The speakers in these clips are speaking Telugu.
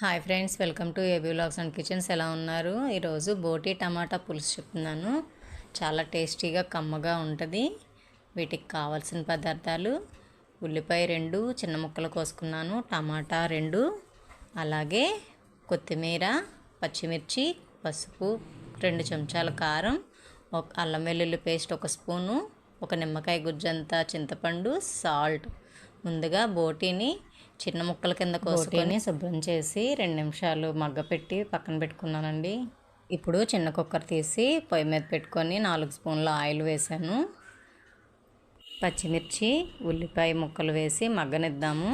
Hi friends welcome to AB blogs and kitchens ఎలా ఉన్నారు? ఈరోజు బోటి టమాటా పులుసు చెప్తున్నాను. చాలా టేస్టీగా కమ్మగా ఉంటుంది. వీటికి కావాల్సిన పదార్థాలు ఉల్లిపాయ రెండు చిన్న ముక్కలు కోసుకున్నాను. టమాటా రెండు అలాగే కొత్తిమీర పచ్చిమిర్చి పసుపు రెండు చెంచాల కారం ఒక అల్లం వెల్లుల్లి పేస్ట్ ఒక స్పూను ఒక నిమ్మకాయ గుజ్జంతా చింతపండు సాల్ట్. ముందుగా బోటీని చిన్న ముక్కల కింద కోసుకొని శుభ్రం చేసి రెండు నిమిషాలు మగ్గపెట్టి పక్కన పెట్టుకున్నానండి. ఇప్పుడు చిన్న కుక్కర్ తీసి పొయ్యి మీద పెట్టుకొని నాలుగు స్పూన్ల ఆయిల్ వేసాను. పచ్చిమిర్చి ఉల్లిపాయ ముక్కలు వేసి మగ్గనిద్దాము.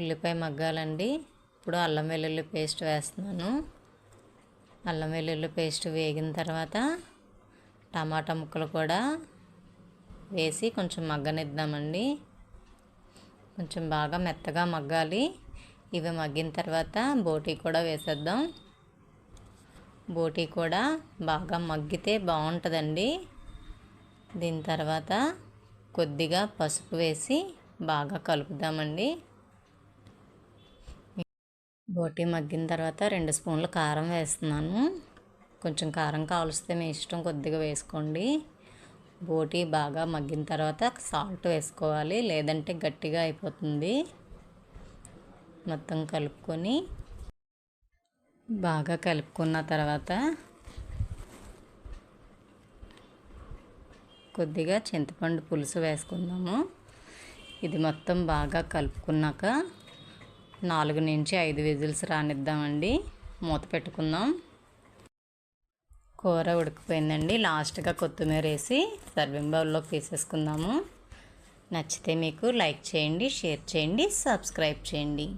ఉల్లిపాయ మగ్గాలండి. ఇప్పుడు అల్లం వెల్లుల్లి పేస్ట్ వేస్తున్నాను. అల్లం వెల్లుల్లి పేస్ట్ వేగిన తర్వాత టమాటా ముక్కలు కూడా వేసి కొంచెం మగ్గనిద్దామండి. కొంచెం బాగా మెత్తగా మగ్గాలి. ఇవి మగ్గిన తర్వాత బోటీ కూడా వేసేద్దాం. బోటీ కూడా బాగా మగ్గితే బాగుంటుందండి. దీని తర్వాత కొద్దిగా పసుపు వేసి బాగా కలుపుదామండి. బోటీ మగ్గిన తర్వాత రెండు స్పూన్లు కారం వేస్తున్నాను. కొంచెం కారం కావలిస్తే మీ ఇష్టం కొద్దిగా వేసుకోండి. బోటీ బాగా మగ్గిన తర్వాత సాల్ట్ వేసుకోవాలి. లేదంటే గట్టిగా అయిపోతుంది. మొత్తం కలుపుకొని బాగా కలుపుకున్న తర్వాత కొద్దిగా చింతపండు పులుసు వేసుకుందాము. ఇది మొత్తం బాగా కలుపుకున్నాక నాలుగు నుంచి ఐదు విజిల్స్ రానిద్దామండి. మూత పెట్టుకుందాం. కూర ఉడికిపోయిందండి. లాస్ట్గా కొత్తిమీర వేసి సర్వింగ్ బౌల్లోకి తీసేసుకుందాము. నచ్చితే మీకు లైక్ చేయండి షేర్ చేయండి సబ్స్క్రైబ్ చేయండి.